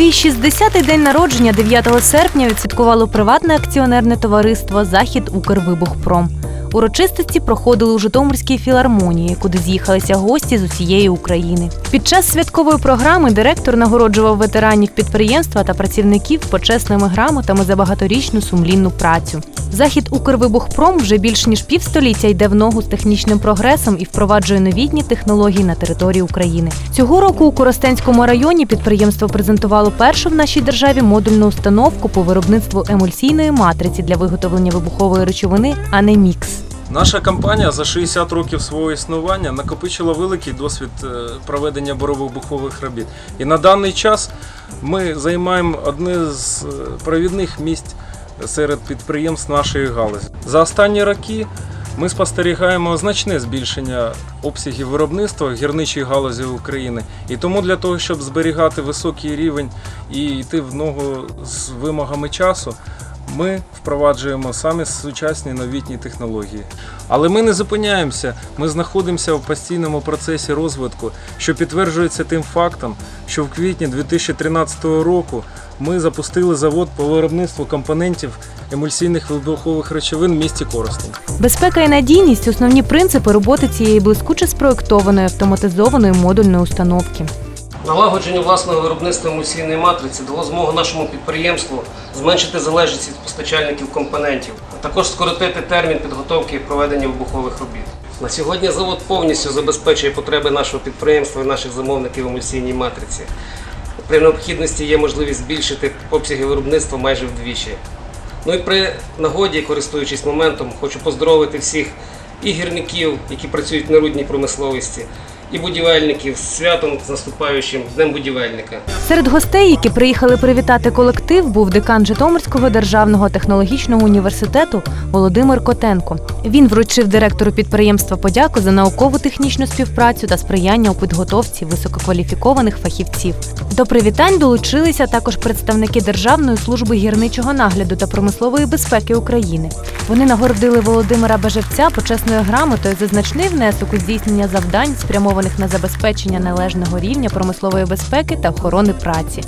Свій 60-й день народження 9 серпня відсвяткувало приватне акціонерне товариство Захід Укрвибухпром. Урочистості проходили у Житомирській філармонії, куди з'їхалися гості з усієї України. Під час святкової програми директор нагороджував ветеранів підприємства та працівників почесними грамотами за багаторічну сумлінну працю. Захід Укрвибухпром вже більш ніж півстоліття йде в ногу з технічним прогресом і впроваджує новітні технології на території України. Цього року у Коростенському районі підприємство презентувало першу в нашій державі модульну установку по виробництву емульсійної матриці для виготовлення вибухової речовини Анемікс. Наша компанія за 60 років свого існування накопичила великий досвід е, проведення боровибухових робіт. І на даний час ми займаємо одне з е, провідних місць серед підприємств нашої галузі. За останні роки ми спостерігаємо значне збільшення обсягів виробництва гірничої галузі України. І тому для того, щоб зберігати високий рівень і йти в ногу з вимогами часу, ми впроваджуємо саме сучасні новітні технології. Але ми не зупиняємося, ми знаходимося в постійному процесі розвитку, що підтверджується тим фактом, що в квітні 2013 року ми запустили завод по виробництву компонентів емульсійних вибухових речовин в місті Коростень. Безпека і надійність основні принципи роботи цієї блискуче спроектованої автоматизованої модульної установки. Налагодження власного виробництва емульсійної матриці дало змогу нашому підприємству зменшити залежність від постачальників компонентів, а також скоротити термін підготовки і проведення вибухових робіт. На сьогодні завод повністю забезпечує потреби нашого підприємства і наших замовників в емульсійній матриці. При необхідності є можливість збільшити обсяги виробництва майже вдвічі. Ну і при нагоді, користуючись моментом, хочу поздоровити всіх і гірників, які працюють в нерудній промисловості, і будівельників з святом з наступаючим Днем будівельника. Серед гостей, які приїхали привітати колектив, був декан Житомирського державного технологічного університету Володимир Котенко. Він вручив директору підприємства подяку за наукову технічну співпрацю та сприяння у підготовці висококваліфікованих фахівців. До привітань долучилися також представники Державної служби гірничого нагляду та промислової безпеки України. Вони нагородили Володимира Бежевця почесною грамотою за значний внесок у здійснення завдань, спрямованих на забезпечення належного рівня промислової безпеки та охорони праці.